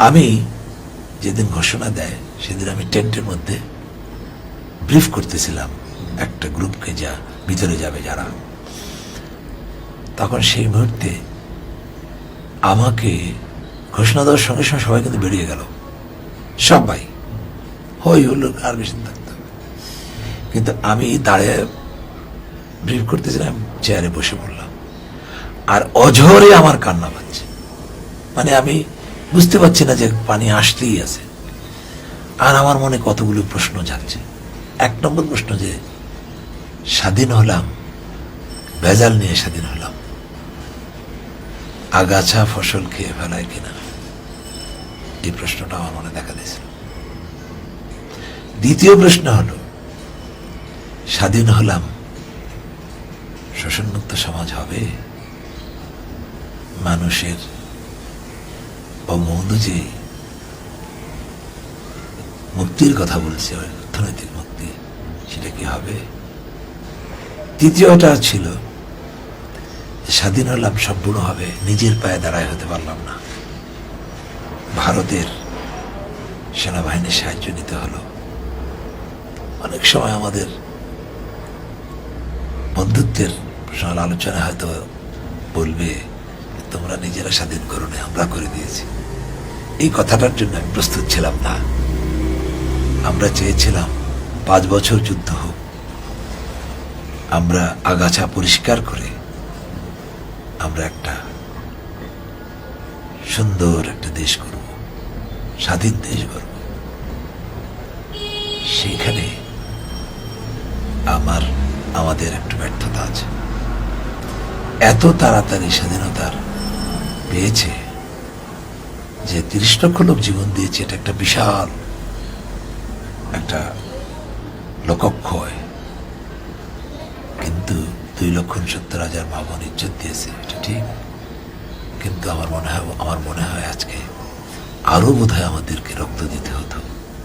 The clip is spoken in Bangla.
আমি যেদিন ঘোষণা দেয়, সেদিন আমি টেন্টের মধ্যে ব্রিফ করতেছিলাম একটা গ্রুপকে যা ভিতরে যাবে যারা। তখন সেই মুহূর্তে আমাকে ঘোষণা দেওয়ার সঙ্গে সঙ্গে সবাই কিন্তু বেরিয়ে গেল। সবাই। হই হলো, আর বেশি থাকতে কিন্তু আমি দাঁড়িয়ে ব্রিফ করতেছিলাম, চেয়ারে বসে পড়লাম। আর অঝরে আমার কান্না পাচ্ছে। মানে আমি বুঝতে পারছি না যে পানি আসতেই আছে। আর আমার মনে কতগুলো প্রশ্ন যাচ্ছে। এক নম্বর প্রশ্ন যে, স্বাধীন হলাম, ভেজাল নিয়ে স্বাধীন হলাম। আগাছা ফসল খেয়ে ফেলায় কিনা? এই প্রশ্নটা আমার মনে দেখা দিয়েছিল দ্বিতীয় প্রশ্ন হলো, স্বাধীন হলাম, শোষণমুক্ত সমাজ হবে? মানুষের বঙ্গবন্ধু যে মুক্তির কথা বলছে অর্থনৈতিক মুক্তি, সেটা কি হবে? তৃতীয়টা ছিল, স্বাধীন হলাম সম্পূর্ণভাবে নিজের পায়ে দাঁড়ায় হতে পারলাম না। ভারতের সেনাবাহিনীর সাহায্য নিতে হলো। অনেক সময় আমাদের বন্ধুত্বের প্রশ্ন আলোচনা হয়তো বলবে, তোমরা নিজেরা স্বাধীন করো আমরা করে দিয়েছি। এই কথাটার জন্য আমি প্রস্তুত ছিলাম না। আমরা চেয়েছিলাম পাঁচ বছর যুদ্ধ হোক। আমরা আগাছা পরিষ্কার করে আমরা একটা সুন্দর একটা দেশ করব, স্বাধীন দেশ করব সেখানে আমার, আমাদের একটু ব্যর্থতা আছে। এত তাড়াতাড়ি স্বাধীনতার পেয়েছে যে তিরিশ লক্ষ লোক জীবন দিয়েছে, এটা একটা বিশাল একটা লোকক্ষয় কিন্তু দুই লক্ষ সত্তর হাজার মা বোন ইজ্জত দিয়েছে, এটা ঠিক। কিন্তু আমার মনে হয়, আমার মনে হয় আজকে আরও বোধহয় আমাদেরকে রক্ত দিতে হতো।